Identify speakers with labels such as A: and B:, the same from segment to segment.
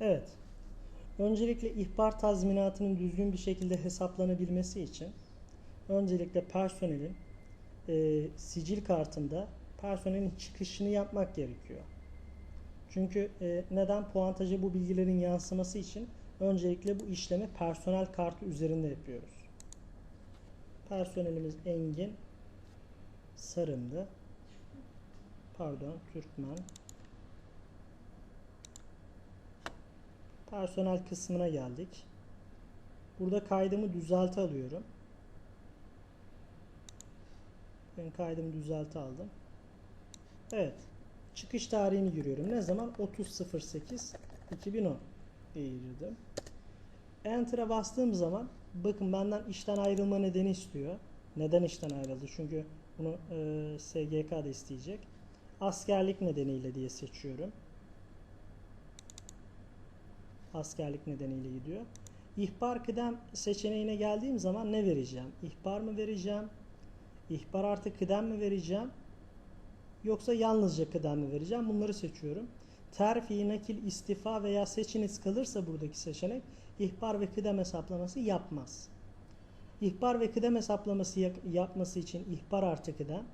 A: Evet. Öncelikle ihbar tazminatının düzgün bir şekilde hesaplanabilmesi için öncelikle personelin e, sicil kartında personelin çıkışını yapmak gerekiyor. Çünkü e, neden puantaja bu bilgilerin yansıması için öncelikle bu işlemi personel kartı üzerinde yapıyoruz. Personelimiz Engin Sarımdı. Pardon, Türkmen. Personel kısmına geldik. Burada kaydımı düzelti alıyorum. Ben kaydımı düzelti aldım. Evet. Çıkış tarihini giriyorum. Ne zaman? 30.08 2010 diye girdim. Enter'a bastığım zaman bakın benden işten ayrılma nedeni istiyor. Neden işten ayrıldı? Çünkü bunu e, SGK da isteyecek. Askerlik nedeniyle diye seçiyorum. Askerlik nedeniyle gidiyor. İhbar kıdem seçeneğine geldiğim zaman ne vereceğim? İhbar mı vereceğim? İhbar artı kıdem mi vereceğim? Yoksa yalnızca kıdem mi vereceğim? Bunları seçiyorum. Terfi, nakil, istifa veya seçiniz kalırsa buradaki seçenek ihbar ve kıdem hesaplaması yapmaz. İhbar ve kıdem hesaplaması yapması için ihbar artı kıdem,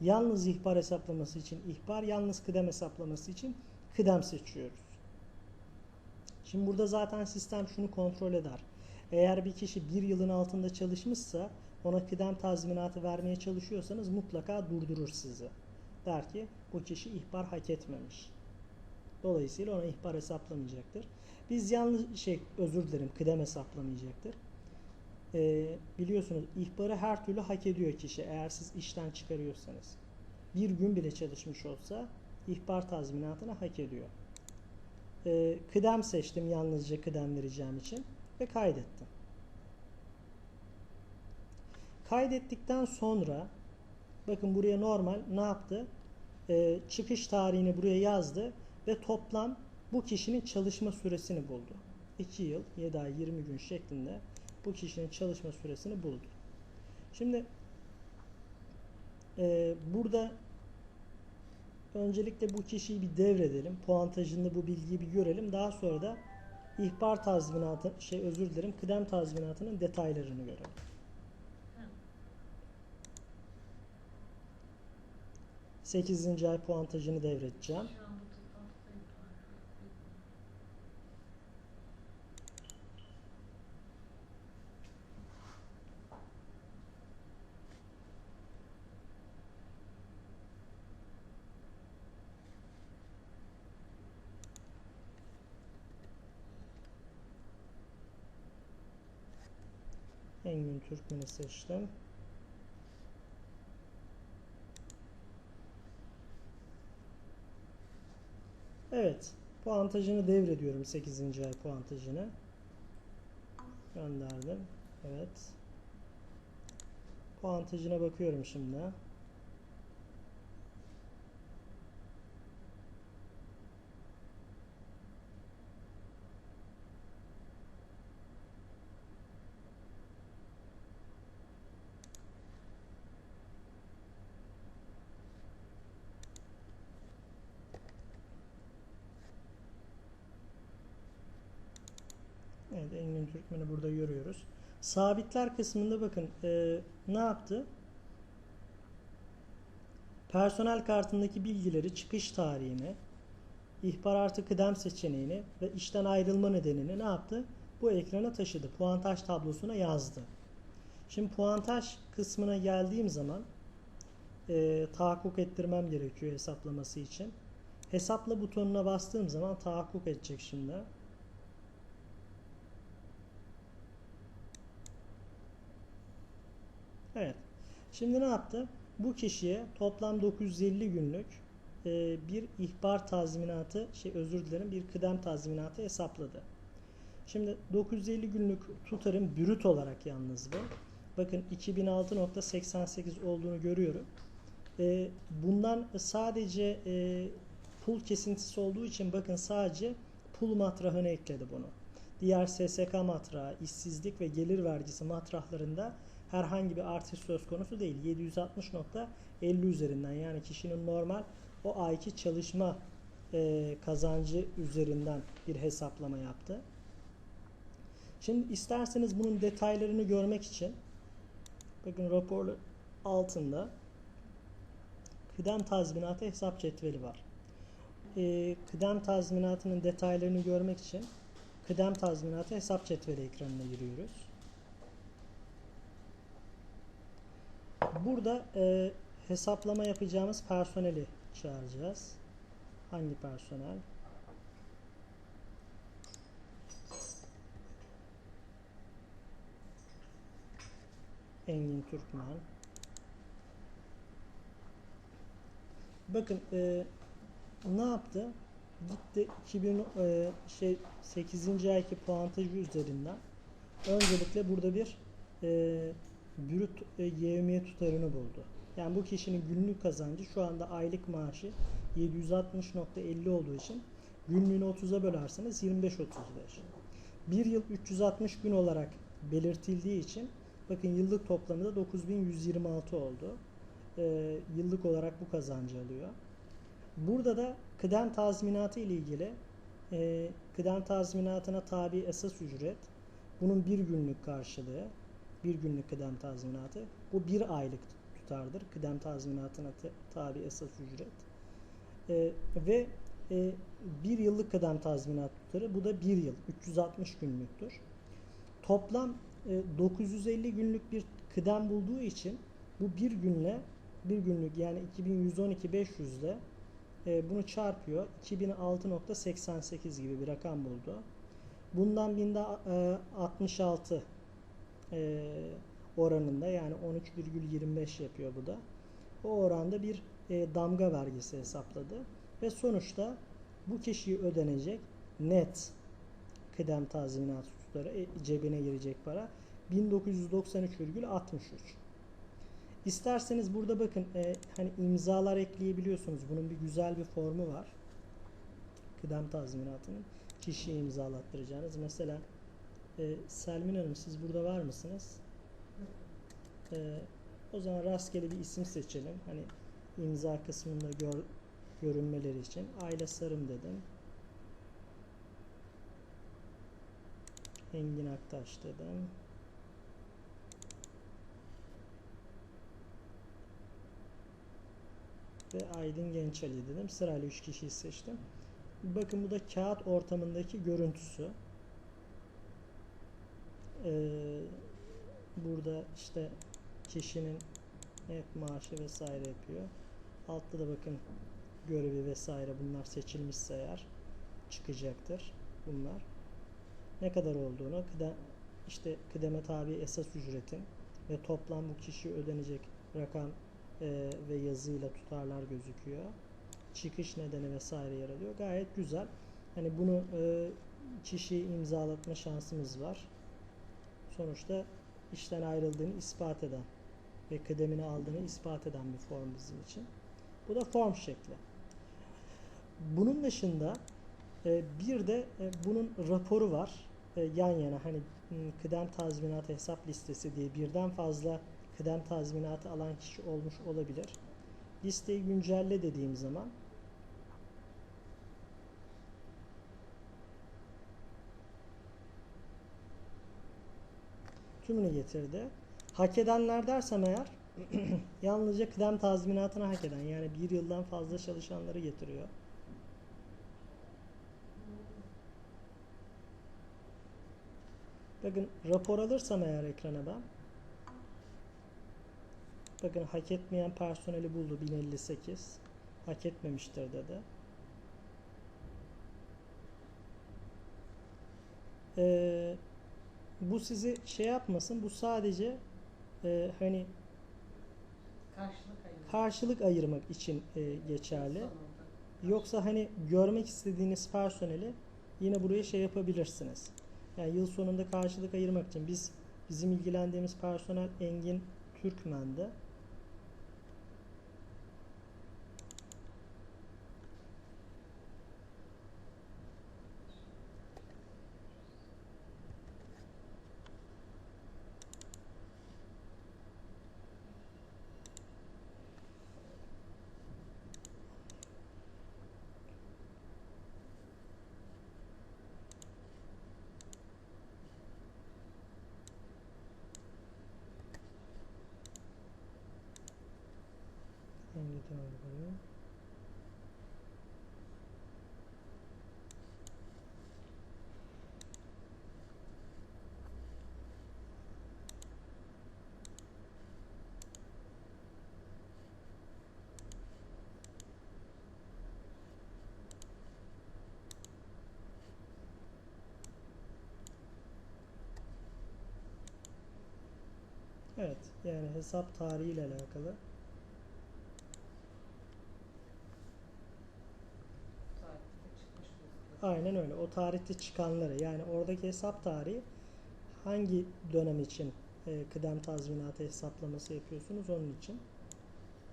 A: yalnız ihbar hesaplaması için ihbar, yalnız kıdem hesaplaması için kıdem seçiyoruz. Şimdi burada zaten sistem şunu kontrol eder. Eğer bir kişi bir yılın altında çalışmışsa ona kıdem tazminatı vermeye çalışıyorsanız mutlaka durdurur sizi. Der ki bu kişi ihbar hak etmemiş. Dolayısıyla ona ihbar hesaplamayacaktır. Biz yanlış şey özür dilerim kıdem hesaplamayacaktır. Ee, biliyorsunuz ihbarı her türlü hak ediyor kişi eğer siz işten çıkarıyorsanız. Bir gün bile çalışmış olsa ihbar tazminatını hak ediyor. Ee, kıdem seçtim yalnızca kıdem vereceğim için ve kaydettim. Kaydettikten sonra bakın buraya normal ne yaptı? Ee, çıkış tarihini buraya yazdı ve toplam bu kişinin çalışma süresini buldu. 2 yıl, 7 ay, 20 gün şeklinde bu kişinin çalışma süresini buldu. Şimdi e, burada öncelikle bu kişiyi bir devredelim. Puantajında bu bilgiyi bir görelim. Daha sonra da ihbar tazminatı, şey özür dilerim, kıdem tazminatının detaylarını görelim. Sekizinci ay puantajını devredeceğim.
B: Şu an bu toplantıda yapılan
A: Engin Türkmen'i seçtim. Evet. Puantajını devrediyorum 8. ay puantajını. Gönderdim. Evet. Puantajına bakıyorum şimdi. Evet Engin Türkmen'i burada görüyoruz. Sabitler kısmında bakın e, ne yaptı? Personel kartındaki bilgileri çıkış tarihini, ihbar artı kıdem seçeneğini ve işten ayrılma nedenini ne yaptı? Bu ekrana taşıdı. Puantaj tablosuna yazdı. Şimdi puantaj kısmına geldiğim zaman e, tahakkuk ettirmem gerekiyor hesaplaması için. Hesapla butonuna bastığım zaman tahakkuk edecek şimdi. Evet. Şimdi ne yaptı? Bu kişiye toplam 950 günlük e, bir ihbar tazminatı, şey özür dilerim, bir kıdem tazminatı hesapladı. Şimdi 950 günlük tutarım brüt olarak yalnız bu. Bakın 2006.88 olduğunu görüyorum. E, bundan sadece e, pul kesintisi olduğu için bakın sadece pul matrahını ekledi bunu. Diğer SSK matrağı, işsizlik ve gelir vergisi matrahlarında herhangi bir artış söz konusu değil. 760.50 üzerinden yani kişinin normal o ayki çalışma e, kazancı üzerinden bir hesaplama yaptı. Şimdi isterseniz bunun detaylarını görmek için bakın rapor altında kıdem tazminatı hesap cetveli var. E, kıdem tazminatının detaylarını görmek için kıdem tazminatı hesap cetveli ekranına giriyoruz. Burada e, hesaplama yapacağımız personeli çağıracağız. Hangi personel? Engin Türkmen. Bakın e, ne yaptı? Gitti 2000 e, şey 8. ayki puantajı üzerinden öncelikle burada bir e, brüt e, yevmiye tutarını buldu. Yani bu kişinin günlük kazancı şu anda aylık maaşı 760.50 olduğu için günlüğünü 30'a bölerseniz 25.35. Bir yıl 360 gün olarak belirtildiği için bakın yıllık toplamı da 9126 oldu. Ee, yıllık olarak bu kazancı alıyor. Burada da kıdem tazminatı ile ilgili e, kıdem tazminatına tabi esas ücret bunun bir günlük karşılığı bir günlük kıdem tazminatı bu bir aylık tutardır. Kıdem tazminatına tabi esas ücret. E, ve e, bir yıllık kıdem tazminat tutarı bu da bir yıl 360 günlüktür. Toplam e, 950 günlük bir kıdem bulduğu için bu bir günle bir günlük yani 2112 500 ile e, bunu çarpıyor 2006.88 gibi bir rakam buldu. Bundan binde e, 66 oranında yani 13,25 yapıyor bu da. O oranda bir e, damga vergisi hesapladı ve sonuçta bu kişiye ödenecek net kıdem tazminatı tutarı e, cebine girecek para 1993,63. İsterseniz burada bakın e, hani imzalar ekleyebiliyorsunuz. Bunun bir güzel bir formu var. Kıdem tazminatının kişiye imzalattıracağınız. Mesela e, Selmin Hanım siz burada var mısınız? E, o zaman rastgele bir isim seçelim. Hani imza kısmında gör, görünmeleri için. Aile Sarım dedim. Engin Aktaş dedim. Ve Aydın Gençali dedim. Sırayla 3 kişiyi seçtim. Bakın bu da kağıt ortamındaki görüntüsü. Ee, burada işte kişinin net maaşı vesaire yapıyor. Altta da bakın görevi vesaire bunlar seçilmişse eğer çıkacaktır bunlar. Ne kadar olduğunu kıdem, işte kıdeme tabi esas ücretin ve toplam bu kişiye ödenecek rakam e, ve yazıyla tutarlar gözüküyor. Çıkış nedeni vesaire yer alıyor. Gayet güzel. Hani bunu e, kişiye imzalatma şansımız var. Sonuçta işten ayrıldığını ispat eden ve kıdemini aldığını ispat eden bir form bizim için. Bu da form şekli. Bunun dışında e, bir de e, bunun raporu var. E, yan yana hani kıdem tazminatı hesap listesi diye birden fazla kıdem tazminatı alan kişi olmuş olabilir. Listeyi güncelle dediğim zaman tümünü getirdi. Hak edenler dersem eğer yalnızca kıdem tazminatına hak eden yani bir yıldan fazla çalışanları getiriyor. Bakın rapor alırsam eğer ekrana ben bakın hak etmeyen personeli buldu 1058 hak etmemiştir dedi. Ee, bu sizi şey yapmasın bu sadece e, hani
B: Karşılık ayırmak.
A: karşılık ayırmak için e, geçerli. Yoksa hani görmek istediğiniz personeli yine buraya şey yapabilirsiniz. Yani yıl sonunda karşılık ayırmak için biz bizim ilgilendiğimiz personel Engin Türkmen'de. Evet, yani hesap tarihi ile alakalı. Aynen öyle. O tarihte çıkanları yani oradaki hesap tarihi hangi dönem için e, kıdem tazminatı hesaplaması yapıyorsunuz onun için.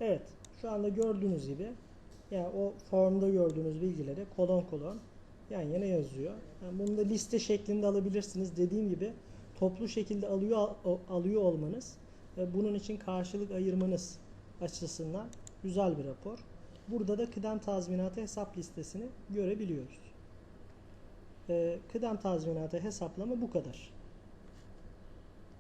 A: Evet. Şu anda gördüğünüz gibi yani o formda gördüğünüz bilgileri kolon kolon yan yana yazıyor. Yani bunu da liste şeklinde alabilirsiniz. Dediğim gibi toplu şekilde alıyor al- alıyor olmanız ve bunun için karşılık ayırmanız açısından güzel bir rapor. Burada da kıdem tazminatı hesap listesini görebiliyoruz. Ee, kıdem tazminatı hesaplama bu kadar.